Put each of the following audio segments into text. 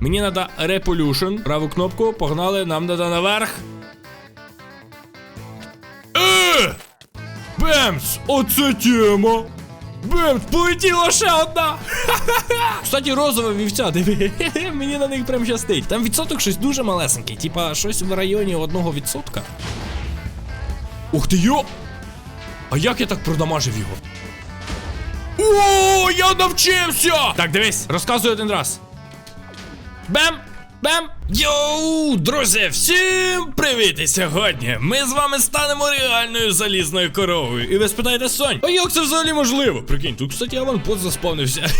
Мені треба Repollution. Праву кнопку, погнали, нам треба наверх. Е! Бемс! Оце тема! Бемс, полетіла ще одна! Кстати, розова вівця, диви, мені на них прям щастить. Там відсоток щось дуже малесенький, типа щось в районі одного відсотка. Ух ти йо! А як я так продамажив його? О, я навчився! Так, дивись, розказуй один раз. Бем! Бем! Йоу, друзі, всім привіт! І сьогодні ми з вами станемо реальною залізною коровою. І ви спитаєте, Сонь, а як це взагалі можливо? Прикинь, тут, кстати, аванпост.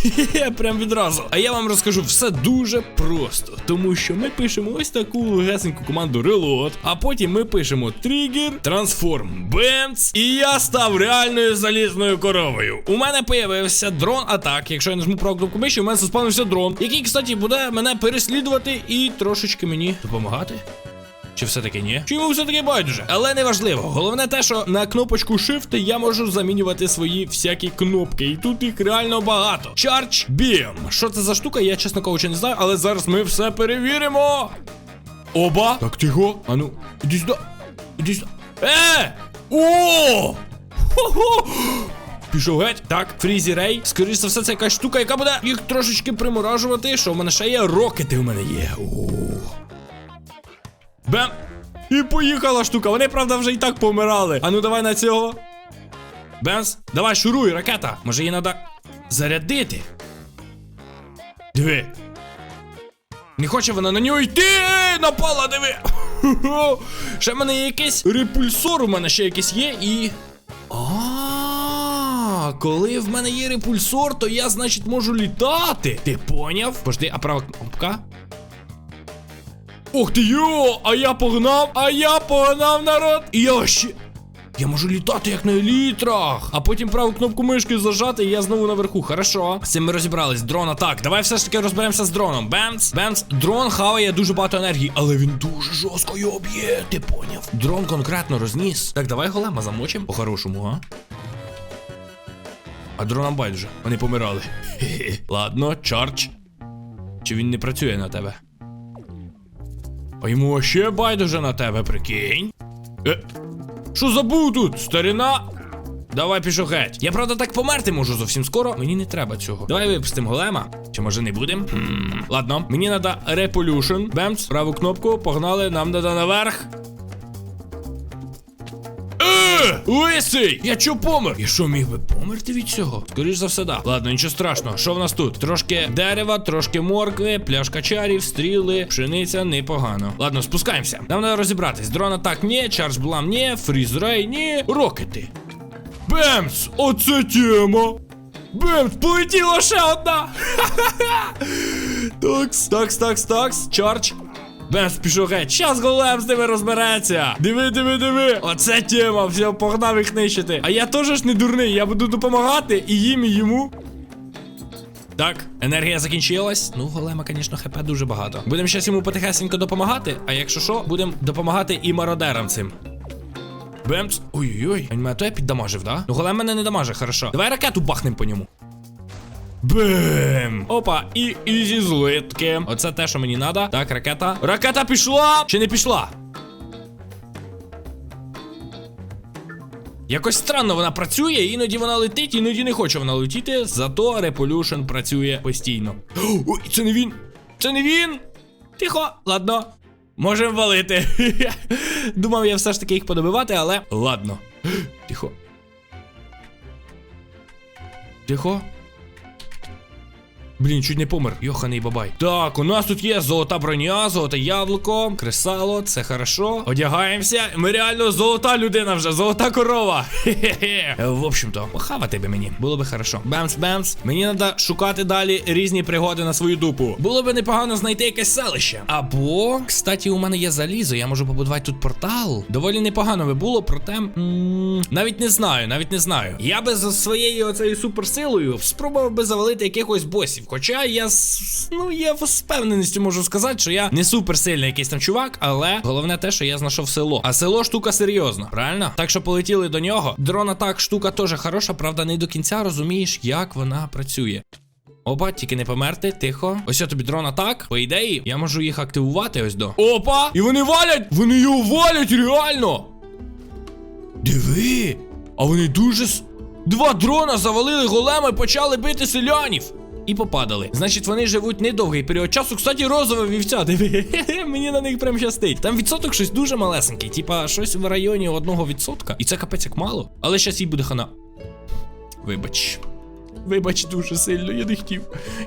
Хе-хе, Прям відразу. А я вам розкажу все дуже просто. Тому що ми пишемо ось таку легесеньку команду Reload, а потім ми пишемо Trigger, Transform, Бемц, і я став реальною залізною коровою. У мене появився дрон атак. Якщо я нажму праву кнопку миші, у мене заспавнився дрон, який, кстати, буде мене переслідувати і трошечки мені допомагати. Чи все-таки ні? Чи йому все-таки байдуже? Але не важливо. Головне те, що на кнопочку Shift я можу замінювати свої всякі кнопки. І тут їх реально багато. Charge Beam. Що це за штука? Я чесно кажучи не знаю, але зараз ми все перевіримо. Оба. Так тихо. Ану, іди сюди. Іди сюди. Е! О! Хо-хо! Пішов геть. Так, Фрізі Рей. Скоріше за все, це якась штука, яка буде їх трошечки приморажувати. Що в мене ще є? Рокети в мене є. Бем! І поїхала штука. Вони, правда, вже і так помирали. А ну давай на цього. Бенс, давай шуруй, ракета. Може її треба зарядити. Диви. Не хоче вона на нього йти. Напала, диви. Ще в мене є якийсь репульсор, у мене ще якийсь є і. А, коли в мене є репульсор, то я, значить, можу літати. Ти поняв? Пожди, а права кнопка? Ух ти йо! А я погнав, а я погнав народ! Я ще. Я можу літати як на елітрах, а потім праву кнопку мишки зажати, і я знову наверху. Хорошо. З цим ми розібрались. Дрон атак. Давай все ж таки розберемося з дроном. Бемц, бемц. Дрон хаває дуже багато енергії, але він дуже жорстко його б'є. Ти поняв? Дрон конкретно розніс. Так, давай голема замочим по-хорошому, а? А дронам байдуже, вони помирали. Ладно, чардж. Чи він не працює на тебе? А йому ще байдуже на тебе, прикинь. Е, що забув тут, старина? Давай пішов геть. Я правда так померти можу зовсім скоро. Мені не треба цього. Давай випустимо голема. Чи може не будем? Хм. Ладно, мені треба Repollution. Бемц, праву кнопку, погнали, нам треба наверх. Лисий! Я чо помер? Я що міг би померти від цього? Скоріш за все, да. Ладно, нічого страшного. Що в нас тут? Трошки дерева, трошки моркви, пляшка чарів, стріли, пшениця непогано. Ладно, спускаємося. Нам треба розібратись. Дрон атак ні, чардж блам ні, фріз рей ні, рокети. Бемс! Оце тема! Бемс, полетіла ще одна! Такс, такс, такс, такс, чардж. Бемс пішов геть. Щас голем з ними розбереться. Диви, диви, диви. Оце тема. Все, погнав їх нищити. А я теж ж не дурний. Я буду допомагати і їм, і йому. Так, енергія закінчилась. Ну, голема, звісно, хп дуже багато. Будемо щас йому потихесенько допомагати. А якщо що, будемо допомагати і мародерам цим. Бемц. Ой-ой-ой. Він мене то я піддамажив, да? Ну, голем мене не дамаже, хорошо. Давай ракету бахнем по ньому. Бем! Опа, і ізі злитки. Оце те, що мені треба. Так, ракета. Ракета пішла! Чи не пішла? Якось странно вона працює, іноді вона летить, іноді не хоче вона летіти, зато Repollution працює постійно. Ой, це не він! Це не він! Тихо, ладно. Можемо валити. Думав я все ж таки їх подобивати, але ладно. Тихо. Тихо. Блін, чуть не помер. Йоханий бабай. Так, у нас тут є золота броня, золоте яблуко, кресало, це хорошо. Одягаємося. Ми реально золота людина вже, золота корова. Хе-хе-хе. В общем-то, похавати би мені. Було би хорошо. Бемс-бемс. Мені треба шукати далі різні пригоди на свою дупу. Було би непогано знайти якесь селище. Або, кстати, у мене є залізо, я можу побудувати тут портал. Доволі непогано би було, проте. м, навіть не знаю, навіть не знаю. Я би за своєю оцею суперсилою спробував би завалити якихось босів. Хоча я ну я з впевненістю можу сказати, що я не суперсильний якийсь там чувак, але головне те, що я знайшов село. А село штука серйозна, правильно? Так що полетіли до нього. Дрон атак штука теж хороша, правда, не до кінця розумієш, як вона працює. Опа, тільки не померти, тихо. Ось я тобі дрон атак. По ідеї, я можу їх активувати ось до. Опа! І вони валять! Вони його валять, реально! Диви! А вони дуже. Два дрона завалили голема і почали бити селянів. І попадали. Значить, вони живуть недовгий період часу. Кстати, розове вівця, диви. Мені на них прям щастить. Там відсоток щось дуже малесенький, типа щось в районі одного відсотка. І це капець як мало. Але щас їй буде хана. Вибач. Вибач дуже сильно, я не хотів.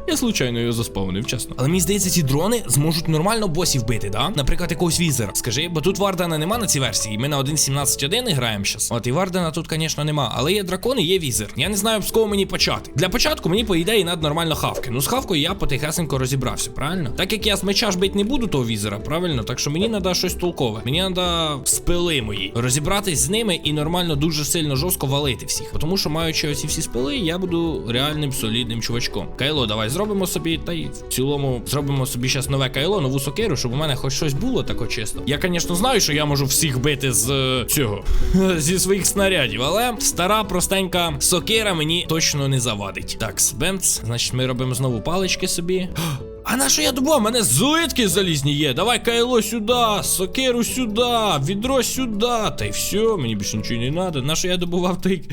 Я случайно його заспавнив, чесно. Але мені здається, ці дрони зможуть нормально босів бити, да? Наприклад, якогось візера. Скажи, бо тут Вардена нема на цій версії. Ми на 1.17.1 граємо зараз. От і Вардена тут, звісно, нема. Але є дракон і є візер. Я не знаю, з кого мені почати. Для початку мені, по ідеї, треба нормально хавки. Ну, з хавкою я потихесенько розібрався, правильно? Так як я з меча ж бить не буду того візера, правильно? Так що мені треба щось толкове. Мені треба спили мої. Розібратись з ними і нормально дуже сильно жорстко валити всіх. Тому що маючи оці всі спили, я буду реальним солідним чувачком. Кайло, давай зробимо собі, та й в цілому зробимо собі щас нове кайло, нову сокиру, щоб у мене хоч щось було тако чисто. Я, звісно, знаю, що я можу всіх бити з е, цього зі своїх снарядів, але стара простенька сокира мені точно не завадить. Так, бемц, значить, ми робимо знову палички собі. А на що я думав? У мене злитки залізні є. Давай кайло сюди, сокиру сюди, відро сюди. Та й все, мені більше нічого не треба. На що я добував той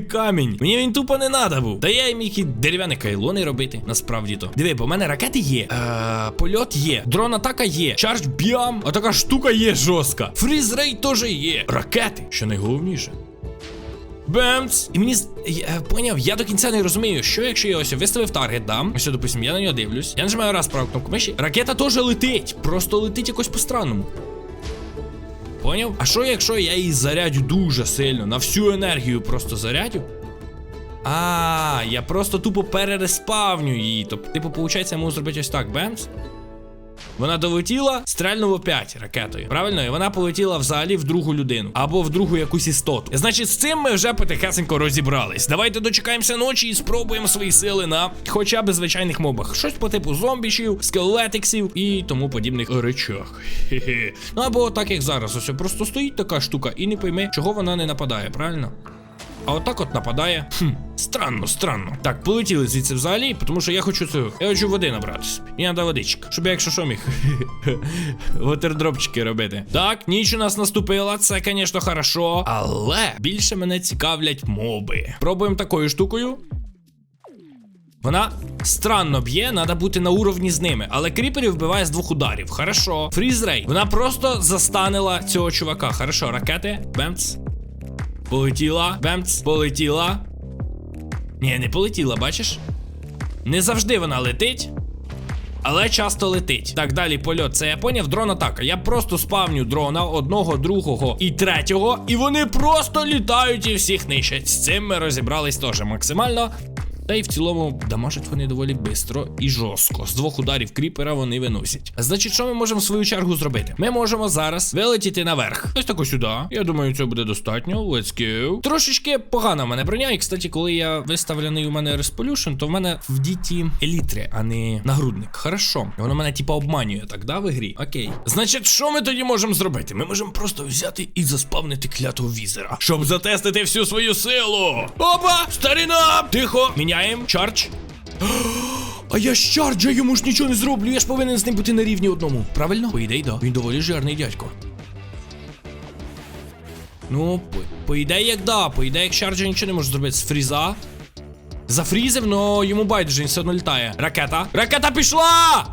камінь? Мені він тупо не треба був. Та я й міг і дерев'яне кайло не робити. Насправді то. Диви, бо в мене ракети є. Е, польот є. Дрон атака є. Чардж б'ям. А така штука є жорстка. Фріз рейд теж є. Ракети, що найголовніше. Бемц! І мені я, е, поняв, я до кінця не розумію, що якщо я ось виставив таргет, да? Ось, допустим, я на нього дивлюсь. Я нажимаю раз праву кнопку миші. Ракета теж летить. Просто летить якось по-странному. Поняв? А що якщо я її зарядю дуже сильно, на всю енергію просто зарядю? А, я просто тупо перереспавню її. Тобто, типу, виходить, я можу зробити ось так, бемс. Вона долетіла, стрельнуло 5 ракетою. Правильно, і вона полетіла взагалі в другу людину або в другу якусь істоту. Значить, з цим ми вже потихесенько розібрались. Давайте дочекаємося ночі і спробуємо свої сили на хоча б звичайних мобах. Щось по типу зомбішів, скелетиксів і тому подібних речах. Хе-хе. Ну або так як зараз, ось просто стоїть така штука і не пойме, чого вона не нападає, правильно? А отак от нападає. Хм, странно, странно. Так, полетіли звідси взагалі, тому що я хочу цю. Я хочу води набрати собі. Мені треба водичка. Щоб я, якщо що міг. Вотердропчики робити. Так, ніч у нас наступила, це, звісно, хорошо. Але більше мене цікавлять моби. Пробуємо такою штукою. Вона странно б'є, треба бути на уровні з ними. Але кріперів вбиває з двох ударів. Хорошо. Фрізрей. Вона просто застанила цього чувака. Хорошо, ракети. Бемц. Полетіла. Бемц. Полетіла. Ні, не полетіла, бачиш? Не завжди вона летить. Але часто летить. Так, далі польот. Це я поняв дрон атака. Я просто спавню дрона одного, другого і третього. І вони просто літають і всіх нищать. З цим ми розібрались теж максимально. Та й в цілому дамажать вони доволі швидко і жорстко. З двох ударів кріпера вони виносять. Значить, що ми можемо в свою чергу зробити? Ми можемо зараз вилетіти наверх. Ось тако сюди. Я думаю, цього буде достатньо. Let's go. Трошечки погана в мене броня. І, кстати, коли я виставлений у мене Resolution, то в мене в діті елітри, а не нагрудник. Хорошо. Воно мене типа обманює, так, да, в ігрі? Окей. Значить, що ми тоді можемо зробити? Ми можемо просто взяти і заспавнити клятого візера, щоб затестити всю свою силу. Опа! Старіна! Тихо! Міняємо. Чардж. А я з чарджа йому ж нічого не зроблю. Я ж повинен з ним бути на рівні одному. Правильно? По ідеї, да. Він доволі жирний дядько. Ну, по, по ідеї, як да, по ідеї, як чарджа нічого не може зробити з фріза. Зафрізив, но йому байдуже, він все одно літає. Ракета. Ракета пішла!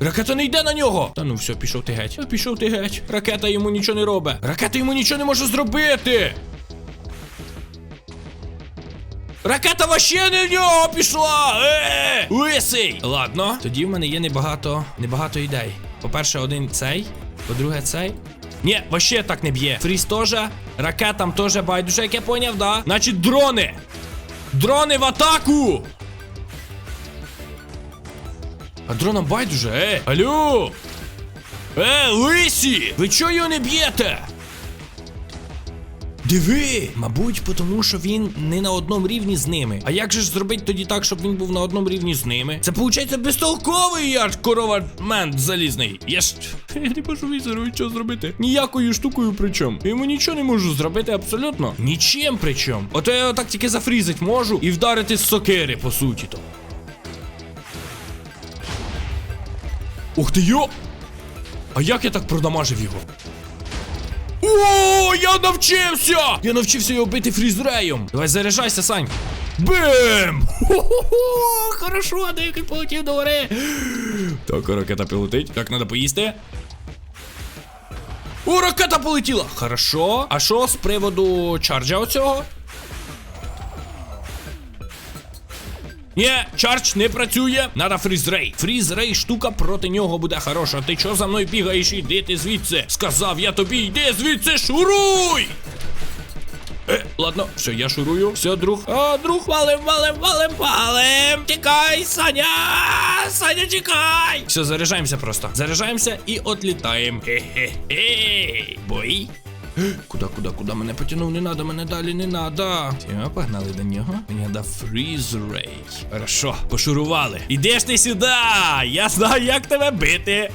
Ракета не йде на нього! Та ну все, пішов ти геть. Пішов ти геть. Ракета йому нічого не робить. Ракета йому нічого не може зробити. Ракета вообще не в нього пішла! Е! Лисий! Ладно, тоді в мене є небагато, небагато ідей. По-перше, один цей, по-друге, цей. Ні, вообще так не б'є. Фріз теж, ракетам теж байдуже, як я поняв, да? Значить, дрони! Дрони в атаку! А дронам байдуже, е! Алло! Е, лисі! Ви чого його не б'єте? Диви! Мабуть, тому що він не на одному рівні з ними. А як же ж зробити тоді так, щоб він був на одному рівні з ними? Це виходить безтолковий я ж коровамент залізний. Я ж не можу візеру що зробити. Ніякою штукою причому. Йому нічого не можу зробити абсолютно. Нічим причому. Ото я так тільки зафрізить можу і вдарити з сокири, по суті то. Ух ти йо! А як я так продамажив його? О, я навчився! Я навчився його бити фрізреєм. Давай заряджайся, Сань. Бим! Хо-хо-хо! Хорошо, деякий полетів до гори. Так, ракета полетить. Так, треба поїсти. О, ракета полетіла! Хорошо. А що з приводу чарджа оцього? Ні, чардж не працює. Надо фрізрей. Фрізрей штука проти нього буде хороша. Ти чо за мною бігаєш? Іди ти звідси. Сказав я тобі, йди звідси, шуруй! Е, ладно, все, я шурую. Все, друг. О, друг, валим, валим, валим, валим. Тікай, Саня! Саня, тікай! Все, заряджаємося просто. Заряджаємося і отлітаємо. Хе-хе-хе. Бой. Куда, куда, куда мене потягнув? Не надо, мене далі не надо. Все, погнали до нього. Мені треба фріз рей. Хорошо, пошурували. Ідеш ти сюди! Я знаю, як тебе бити.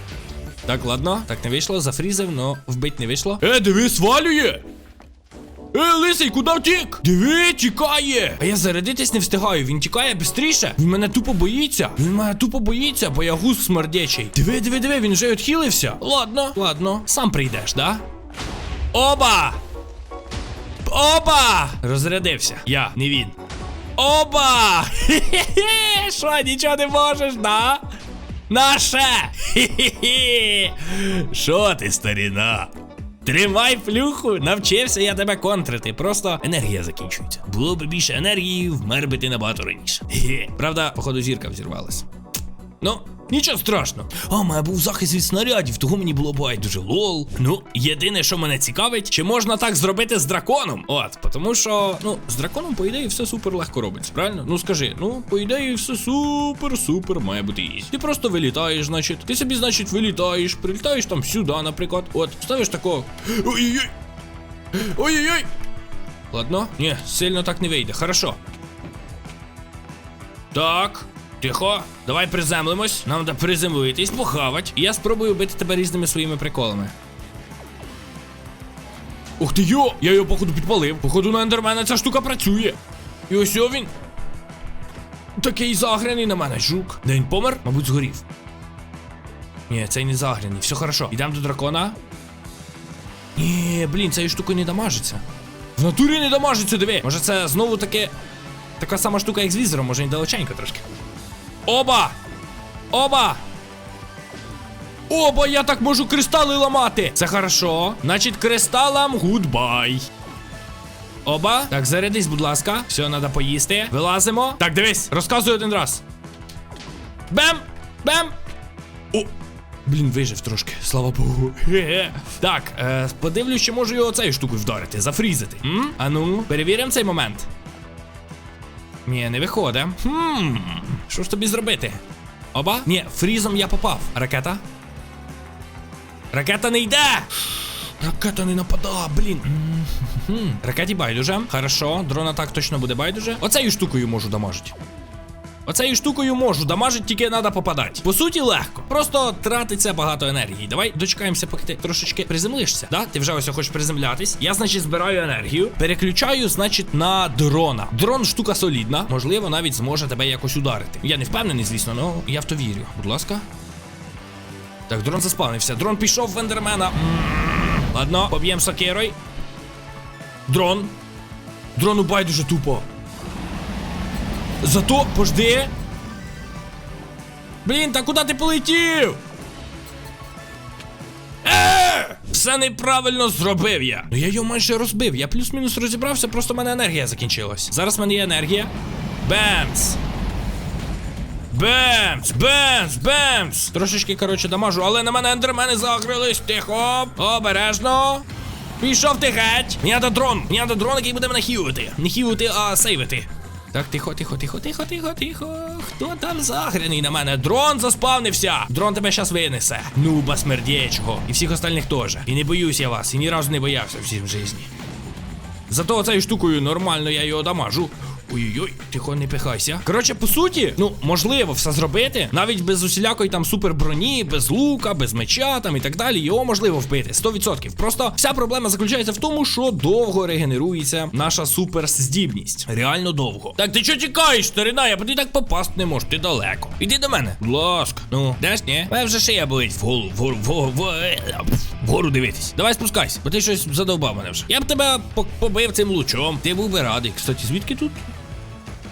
Так, ладно, так не вийшло, зафрізив, но вбить не вийшло. Е, диви, свалює! Е, лисий, куди втік? Диви, тікає! А я зарядитись не встигаю, він тікає швидше. Він мене тупо боїться. Він мене тупо боїться, бо я гус смердячий. Диви, диви, диви, він вже відхилився. Ладно, ладно, сам прийдеш, да? Оба! Оба! Розрядився. Я, не він. Оба! Хе-хе-хе! Що, нічого не можеш, да? Наше! Хе-хе-хе! Що ти, старіна? Тримай плюху, навчився я тебе контрити. Просто енергія закінчується. Було б більше енергії, вмер би ти набагато раніше. Правда, походу, зірка взірвалась. Ну, нічого страшного. А, мене був захист від снарядів, того мені було байдуже лол. Ну, єдине, що мене цікавить, чи можна так зробити з драконом? От, тому що, ну, з драконом, по ідеї, все супер легко робиться, правильно? Ну скажи, ну, по ідеї, все супер-супер має бути ізі. Ти просто вилітаєш, значить. Ти собі, значить, вилітаєш, прилітаєш там сюди, наприклад. От, ставиш тако. Ой-ой-ой! Ой-ой-ой! Ладно, ні, сильно так не вийде, хорошо. Так. Тихо, давай приземлимось. Нам треба приземлитись, похавать. І я спробую бити тебе різними своїми приколами. Ух ти йо! Я його, походу, підпалив. Походу, на ендермена ця штука працює. І ось він. Такий загряний на мене, жук. Де він помер? Мабуть, згорів. Ні, цей не загряний. Все хорошо. Йдемо до дракона. Ні, блін, цією штукою не дамажиться. В натурі не дамажиться, диви. Може це знову таке. Така сама штука, як з візером, може недалеченько трошки. Оба! Оба! Оба, я так можу кристали ламати! Це хорошо. Значить, кристалам гудбай. Оба. Так, зарядись, будь ласка. Все, треба поїсти. Вилазимо. Так, дивись, розказуй один раз. Бем! Бем! О! Блін, вижив трошки, слава Богу. Хе-хе. Так, е, подивлюсь, чи можу його цією штукою вдарити, зафрізити. М? А ну, перевіримо цей момент. Ні, не виходить. Хм. Що ж тобі зробити? Оба? Ні, фрізом я попав. Ракета? Ракета не йде! Ракета не нападала, блін. Ракеті байдуже. Хорошо, дрона так точно буде байдуже. Оцею штукою можу дамажити. Оцею штукою можу дамажити, тільки треба попадати. По суті, легко. Просто тратиться багато енергії. Давай дочекаємося, поки ти трошечки приземлишся. Да? Ти вже ось хочеш приземлятись. Я, значить, збираю енергію. Переключаю, значить, на дрона. Дрон штука солідна. Можливо, навіть зможе тебе якось ударити. Я не впевнений, звісно, але я в то вірю. Будь ласка. Так, дрон заспавнився. Дрон пішов в ендермена. М-м-м. Ладно, поб'ємо сокирой. Дрон. Дрону байдуже тупо. Зато пожди. Блін, та куди ти полетів? Е! Все неправильно зробив я. Ну я його майже розбив. Я плюс-мінус розібрався, просто в мене енергія закінчилась. Зараз в мене є енергія. Бемс! Бемс! Бемс! Бемс! Трошечки, коротше, дамажу, але на мене ендермени загрились. Тихо! Обережно! Пішов ти геть! Мені надо дрон! Мені надо дрон, який буде мене хілити. Не хілити, а сейвити. Так, тихо, тихо, тихо, тихо, тихо, тихо. Хто там загряний на мене? Дрон заспавнився! Дрон тебе щас винесе. Нуба смердєчого. І всіх остальних теж. І не боюсь я вас, і ні разу не боявся всім в житті. Зато цією штукою нормально я його дамажу. Ой-ой-ой, тихо, не пихайся. Коротше, по суті, ну можливо все зробити, навіть без усілякої там суперброні, без лука, без меча там і так далі. Його можливо вбити 100%. Просто вся проблема заключається в тому, що довго регенерується наша суперздібність. Реально довго. Так ти чого тікаєш, старина? Я ти так попасти не можу, ти далеко. Іди до мене. Будь ласка. Ну, деш ні? Мене вже шия болить вгору, вгору, вгору, вгору, дивитись. Давай спускайся, бо ти щось задовбав мене вже. Я б тебе по- побив цим лучом. Ти був би радий. Кстати, звідки тут?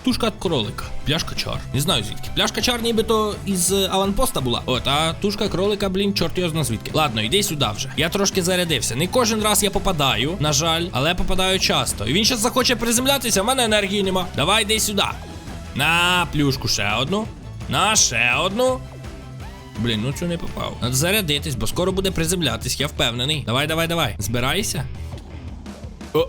Тушка кролика, пляшка чар. Не знаю звідки. Пляшка чар нібито із е, аванпоста була. От, а тушка кролика, блін, чорт його зна звідки. Ладно, йди сюди вже. Я трошки зарядився. Не кожен раз я попадаю, на жаль, але попадаю часто. І він зараз захоче приземлятися, в мене енергії нема. Давай йди сюди. На плюшку ще одну. На ще одну. Блін, ну цю не попав. Надо зарядитись, бо скоро буде приземлятись, я впевнений. Давай, давай, давай. Збирайся. О,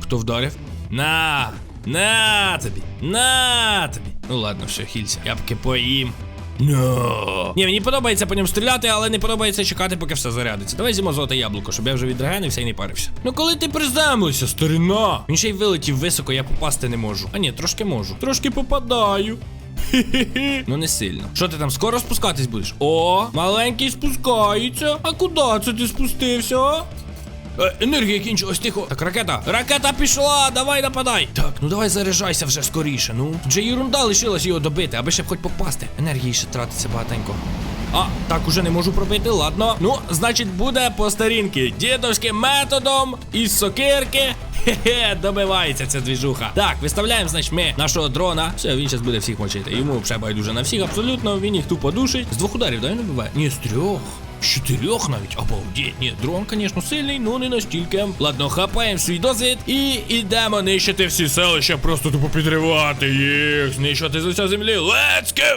Хто вдарив? На! На тобі! На тобі! Ну ладно, все, хілься. Я поки поїм. No. Ні, мені подобається по ньому стріляти, але не подобається чекати, поки все зарядиться. Давай з'їмо золоте яблуко, щоб я вже відрегенився і не парився. Ну коли ти приземлився, старина? Він ще й вилетів високо, я попасти не можу. А ні, трошки можу. Трошки попадаю. Ну не сильно. Що ти там скоро спускатись будеш? О, маленький спускається. А куди це ти спустився? Е, енергія кінчилась, тихо. Так, ракета. Ракета пішла, давай нападай. Так, ну давай заряджайся вже скоріше. Ну. Вже єрунда лишилась його добити, аби ще б хоч попасти. Енергії ще тратиться багатенько. А, так уже не можу пробити, ладно. Ну, значить, буде по старінки. Дідовським методом із сокирки. Хе-хе, добивається ця двіжуха. Так, виставляємо, значить, ми нашого дрона. Все, він зараз буде всіх мочити. Йому взагалі байдуже на всіх, абсолютно. Він їх тупо душить. З двох ударів, да, він убиває? Ні, з трьох. З чотирьох навіть, обалдеть. Ні, дрон, звісно, сильний, ну не настільки. Ладно, хапаємо свій досвід і йдемо нищити всі селища, просто тупо підривати їх, знищувати з лиця землі. Let's go!